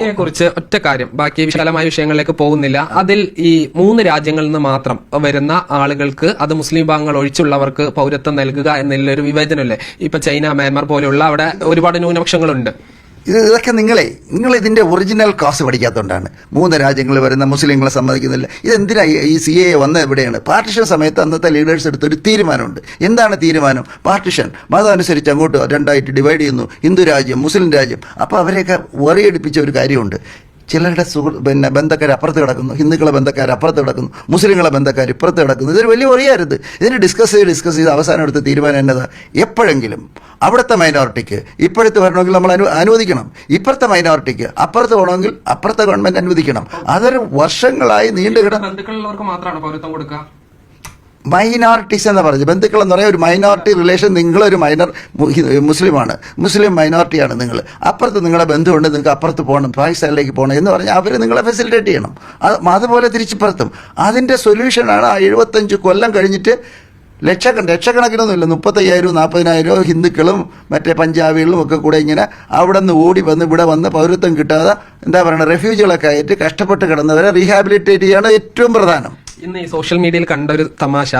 സിയെ കുറിച്ച് ഒറ്റ കാര്യം. ബാക്കി വിശാലമായ വിഷയങ്ങളിലേക്ക് പോകുന്നില്ല. അതിൽ ഈ മൂന്ന് രാജ്യങ്ങളിൽ നിന്ന് മാത്രം വരുന്ന ആളുകൾക്ക് അത് മുസ്ലിം വിഭാഗങ്ങൾ ഒഴിച്ചുള്ളവർക്ക് പൗരത്വം നൽകുക എന്നുള്ളൊരു വിവേചനമല്ലേ? ഇപ്പൊ ചൈന മ്യാൻമാർ പോലെയുള്ള അവിടെ ഒരുപാട് ന്യൂനപക്ഷങ്ങളുണ്ട്. ഇത് ഇതൊക്കെ നിങ്ങളെ നിങ്ങൾ ഇതിന്റെ ഒറിജിനൽ കാസ് പഠിക്കാത്തതുകൊണ്ടാണ് മൂന്ന് രാജ്യങ്ങൾ വരുന്ന മുസ്ലിങ്ങളെ സമ്മതിക്കുന്നില്ല. ഇതെന്തിനാ ഈ- ഈ സി എ വന്ന എവിടെയാണ് പാർട്ടിഷൻ സമയത്ത് അന്നത്തെ ലീഡേഴ്സ് എടുത്തൊരു തീരുമാനമുണ്ട്. എന്താണ് തീരുമാനം? പാർട്ടിഷൻ മതം അനുസരിച്ച് അങ്ങോട്ട് രണ്ടായിട്ട് ഡിവൈഡ് ചെയ്യുന്നു. ഹിന്ദു രാജ്യം മുസ്ലിം രാജ്യം. അപ്പോൾ അവരെയൊക്കെ വറിയടിപ്പിച്ച ഒരു കാര്യമുണ്ട്. ചിലരുടെ സുഹൃ പിന്നെ ബന്ധക്കാർ അപ്പുറത്ത് കിടക്കുന്നു ഹിന്ദുക്കളെ ബന്ധക്കാർ അപ്പുറത്ത് കിടക്കുന്നു മുസ്ലിങ്ങളെ ബന്ധക്കാർ ഇപ്പുറത്ത് കിടക്കുന്നു. ഇതൊരു വലിയ ഒറിയാരുത്. ഇതിന് ഡിസ്കസ് ചെയ്ത് ഡിസ്കസ് ചെയ്ത് അവസാനം എടുത്ത തീരുമാനം എന്നതാ? എപ്പോഴെങ്കിലും അവിടുത്തെ മൈനോറിറ്റിക്ക് ഇപ്പോഴത്തെ വരണമെങ്കിൽ നമ്മൾ അനു അനുവദിക്കണം. ഇപ്പുറത്തെ മൈനോറിറ്റിക്ക് അപ്പുറത്ത് പോകണമെങ്കിൽ അപ്പുറത്തെ ഗവൺമെന്റ് അനുവദിക്കണം. അതൊരു വർഷങ്ങളായി നീണ്ടു കിട ബന്ധുക്കളുള്ളവർക്ക് മാത്രമാണ് പൗരത്വം കൊടുക്കുക? മൈനോറിറ്റീസ് എന്ന് പറഞ്ഞത്. ബന്ധുക്കൾ എന്ന് പറയാൻ ഒരു മൈനോറിറ്റി റിലേഷൻ നിങ്ങളൊരു മൈനർ മുസ്ലിമാണ്. മുസ്ലിം മൈനോറിറ്റിയാണ് നിങ്ങൾ. അപ്പുറത്ത് നിങ്ങളുടെ ബന്ധുവുണ്ട് നിങ്ങൾക്ക് അപ്പുറത്ത് പോകണം പാകിസ്ഥാനിലേക്ക് പോകണം എന്ന് പറഞ്ഞാൽ അവർ നിങ്ങളെ ഫെസിലിറ്റേറ്റ് ചെയ്യണം. അത് അതുപോലെ തിരിച്ചിപ്പുറത്തും. അതിന്റെ സൊല്യൂഷനാണ് ആ എഴുപത്തഞ്ച് കൊല്ലം കഴിഞ്ഞിട്ട് ലക്ഷക്കണ ലക്ഷക്കണക്കിനൊന്നുമില്ല മുപ്പത്തയ്യായിരവും നാൽപ്പതിനായിരവും ഹിന്ദുക്കളും മറ്റേ പഞ്ചാബികളും ഒക്കെ കൂടെ ഇങ്ങനെ അവിടെ നിന്ന് ഓടി വന്ന് ഇവിടെ വന്ന് പൗരത്വം കിട്ടാതെ എന്താ പറയുക റെഫ്യൂജികളൊക്കെ ആയിട്ട് കഷ്ടപ്പെട്ട് കിടന്നവരെ റീഹാബിലിറ്റേറ്റ് ചെയ്യാണ് ഏറ്റവും പ്രധാനം. ഇന്ന് ഈ സോഷ്യൽ മീഡിയയിൽ കണ്ട ഒരു തമാശ.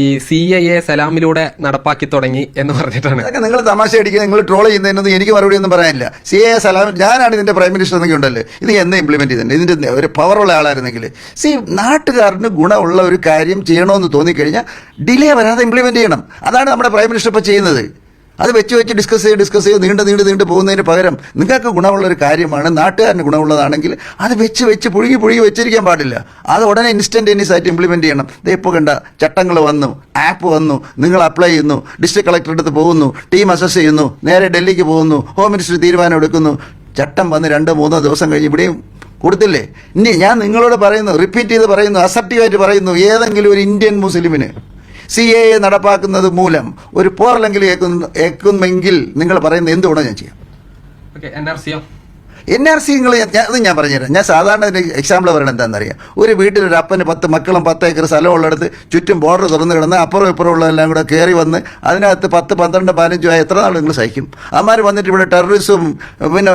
ഈ സി ഐ എ സലാമിലൂടെ നടപ്പാക്കി തുടങ്ങി എന്ന് പറഞ്ഞിട്ടാണ്. നിങ്ങൾ തമാശ അടിക്കുക നിങ്ങൾ ട്രോൾ ചെയ്യുന്നതിനൊന്നും എനിക്ക് മറുപടി ഒന്നും പറയാനില്ല. സി എ സലാം ഞാനാണ് ഇതിന്റെ പ്രൈം മിനിസ്റ്റർ എന്നൊക്കെ ഉണ്ടല്ലോ. ഇത് എന്ന് ഇംപ്ലിമെന്റ് ചെയ്തിട്ടുണ്ട് ഇതിന്റെ ഒരു പവറുള്ള ആളായിരുന്നെങ്കിൽ. സി നാട്ടുകാരന് ഗുണമുള്ള ഒരു കാര്യം ചെയ്യണമെന്ന് തോന്നിക്കഴിഞ്ഞാൽ ഡിലേ വരാതെ ഇംപ്ലിമെന്റ് ചെയ്യണം. അതാണ് നമ്മുടെ പ്രൈം മിനിസ്റ്റർ ഇപ്പോൾ ചെയ്യുന്നത്. അത് വെച്ച് വെച്ച് ഡിസ്കസ് ചെയ്ത് ഡിസ്കസ് ചെയ്ത് നീണ്ട് നീണ്ട് നീണ്ട് പോകുന്നതിന് പകരം നിങ്ങൾക്ക് ഗുണമുള്ള ഒരു കാര്യമാണ് നാട്ടുകാരന് ഗുണമുള്ളതാണെങ്കിൽ അത് വെച്ച് വെച്ച് പുഴുകി പുഴുകി വെച്ചിരിക്കാൻ പാടില്ല. അത് ഉടനെ ഇൻസ്റ്റന്റേനിയസ് ആയിട്ട് ഇംപ്ലിമെന്റ് ചെയ്യണം. ദേ ഇപ്പോൾ കണ്ട ചട്ടങ്ങൾ വന്നു ആപ്പ് വന്നു നിങ്ങൾ അപ്ലൈ ചെയ്യുന്നു ഡിസ്ട്രിക്ട് കളക്ടറുടെ അടുത്ത് പോകുന്നു ടീം അസസ് ചെയ്യുന്നു നേരെ ഡൽഹിക്ക് പോകുന്നു ഹോം മിനിസ്റ്റർ തീരുമാനം എടുക്കുന്നു. ചട്ടം വന്ന് രണ്ട് മൂന്നോ ദിവസം കഴിഞ്ഞ് ഇവിടെയും കൊടുത്തില്ലേ? ഇനി ഞാൻ നിങ്ങളോട് പറയുന്നു റിപ്പീറ്റ് ചെയ്ത് പറയുന്നു അസപ്റ്റീവായിട്ട് പറയുന്നു ഏതെങ്കിലും ഒരു ഇന്ത്യൻ മുസ്ലിമിന്. സി എ എ നടപ്പാക്കുന്നത് മൂലം ഒരു പോറലെങ്കിലും ഏക്കുന്നു ഏക്കുമെങ്കിൽ നിങ്ങൾ പറയുന്നത് എന്തുകൊണ്ടാണ് ഞാൻ ചെയ്യാം? Okay N R N R C നിങ്ങൾ അത് ഞാൻ പറഞ്ഞുതരാം. ഞാൻ സാധാരണ ഒരു എക്സാമ്പിൾ പറയണത് എന്താണെന്നറിയാം? ഒരു വീട്ടിൽ ഒരു അപ്പന് പത്ത് മക്കളും പത്ത് ഏക്കർ സ്ഥലം ഉള്ളിടത്ത് ചുറ്റും ബോർഡർ തുറന്ന് കിടന്ന് അപ്പുറം ഇപ്പുറം ഉള്ളതെല്ലാം കൂടെ കയറി വന്ന് അതിനകത്ത് പത്ത് പന്ത്രണ്ട് പതിനഞ്ചും ആയ എത്ര നാൾ നിങ്ങൾ സഹിക്കും? അമാർ വന്നിട്ട് ഇവിടെ ടെററിസവും പിന്നെ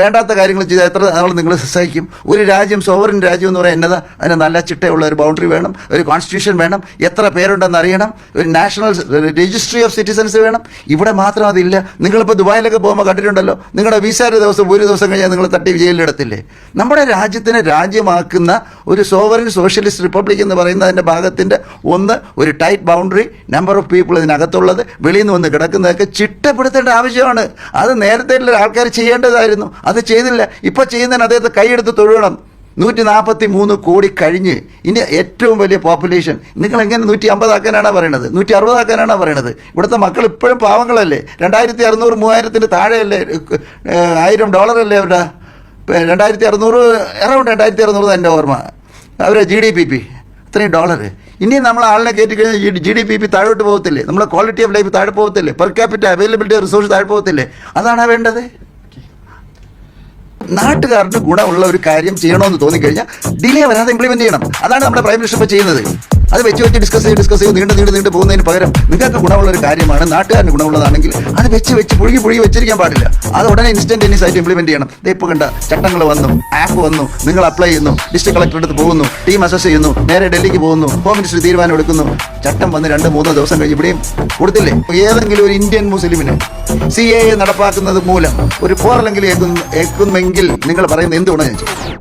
വേണ്ടാത്ത കാര്യങ്ങൾ ചെയ്താൽ എത്ര നാൾ നിങ്ങൾ സഹിക്കും? ഒരു രാജ്യം സോവറിൻ രാജ്യം എന്ന് പറയാൻ എന്നതാ? അതിന് നല്ല ചിട്ടയുള്ള ഒരു ബൗണ്ടറി വേണം ഒരു കോൺസ്റ്റിറ്റ്യൂഷൻ വേണം എത്ര പേരുണ്ടെന്ന് അറിയണം ഒരു നാഷണൽ രജിസ്ട്രി ഓഫ് സിറ്റിസൺസ് വേണം. ഇവിടെ മാത്രം അതില്ല. നിങ്ങളിപ്പോൾ ദുബായിലൊക്കെ പോകുമ്പോൾ കണ്ടിട്ടുണ്ടല്ലോ. നിങ്ങളുടെ വിസയുടെ ദിവസം ഒരു ദിവസം കഴിഞ്ഞാൽ നിങ്ങൾ തട്ടി ജയിലിലിടത്തില്ലേ നമ്മുടെ രാജ്യത്തിനെ രാജ്യമാക്കുന്ന ഒരു സോവറിൻ സോഷ്യലിസ്റ്റ് റിപ്പബ്ലിക് എന്ന് പറയുന്നതിന്റെ ഭാഗത്തിന്റെ ഒന്ന് ഒരു tight boundary number of people ഇതിനകത്തുള്ളത് വെളിയിൽ നിന്ന് വന്ന് കിടക്കുന്നതൊക്കെ ചിട്ടപ്പെടുത്തേണ്ട ആവശ്യമാണ്. അത് നേരത്തെ ആൾക്കാർ ചെയ്യേണ്ടതായിരുന്നു. അത് ചെയ്തില്ല. ഇപ്പോൾ ചെയ്യുന്നതിന് അദ്ദേഹത്തെ കൈയെടുത്ത് തൊഴുകണം നൂറ്റി നാൽപ്പത്തി മൂന്ന് കോടി കഴിഞ്ഞ് ഇനി ഏറ്റവും വലിയ പോപ്പുലേഷൻ നിങ്ങൾ എങ്ങനെ നൂറ്റി അമ്പതാക്കാനാണ് പറയണത്? നൂറ്റി അറുപതാക്കാനാണ് പറയണത്? ഇവിടുത്തെ മക്കൾ ഇപ്പോഴും പാവങ്ങളല്ലേ? രണ്ടായിരത്തി അറുന്നൂറ് മൂവായിരത്തിന് താഴെയല്ലേ ആയിരം ഡോളറല്ലേ അവരുടെ? രണ്ടായിരത്തി അറുന്നൂറ് അറൗണ്ട് രണ്ടായിരത്തി അറുന്നൂറ് എന്റെ ഓർമ്മ. അവരെ ജി ഡി പി പി അത്രയും ഡോളർ ഇനി നമ്മൾ ആളിനെ കയറ്റി കഴിഞ്ഞാൽ ജി ഡി പി പി താഴോട്ട് പോകത്തില്ലേ? നമ്മളെ ക്വാളിറ്റി ഓഫ് ലൈഫ് താഴെ പോകത്തില്ലേ? പെർ ക്യാപിറ്റൽ അവൈലബിലിറ്റി റിസോഴ്സ് താഴെ പോകത്തില്ലേ? അതാണ് വേണ്ടത്. നാട്ടുകാർക്ക് ഗുണമുള്ള ഒരു കാര്യം ചെയ്യണമെന്ന് തോന്നിക്കഴിഞ്ഞാൽ ഡിലേ വരാതെ ഇംപ്ലിമെന്റ് ചെയ്യണം. അതാണ് നമ്മുടെ പ്രൈം മിനിസ്റ്റർ ഇപ്പോൾ ചെയ്യുന്നത്. അത് വെച്ച് വെച്ച് ഡിസ്കസ് ചെയ്ത് ഡിസ്കസ് ചെയ്ത് നീണ്ട് നീണ്ട് നീണ്ട് പോകുന്നതിന് പകരം നിങ്ങൾക്ക് ഗുണമുള്ള ഒരു കാര്യമാണ് നാട്ടുകാരന് ഗുണമുള്ളതാണെങ്കിൽ അത് വെച്ച് വെച്ച് പുഴുകി പുഴുകി വെച്ചിരിക്കാൻ പാടില്ല. അത് ഉടനെ ഇൻസ്റ്റന്റ് ഇനി സൈറ്റ് ഇംപ്ലിമെന്റ് ചെയ്യണം. ഇപ്പോൾ കണ്ട ചട്ടങ്ങൾ വന്നു ആപ്പ് വന്നു നിങ്ങൾ അപ്ലൈ ചെയ്യുന്നു ഡിസ്ട്രിക്ട് കളക്ടർ അടുത്ത് പോകുന്നു ടീം അസസ് ചെയ്യുന്നു നേരെ ഡൽഹിക്ക് പോകുന്നു ഹോം മിനിസ്റ്റർ തീരുമാനം എടുക്കുന്നു. ചട്ടം വന്ന് രണ്ട് മൂന്ന് ദിവസം കഴിഞ്ഞ് ഇവിടെയും കൊടുത്തില്ലേ? ഏതെങ്കിലും ഒരു ഇന്ത്യൻ മുസ്ലിമിന് സി എ നടപ്പാക്കുന്നത് മൂലം ഒരു പോറലെങ്കിലും ഏക്കുമെങ്കിൽ നിങ്ങൾ പറയുന്നത് എന്തുകൊണ്ടാണ് ചെയ്യും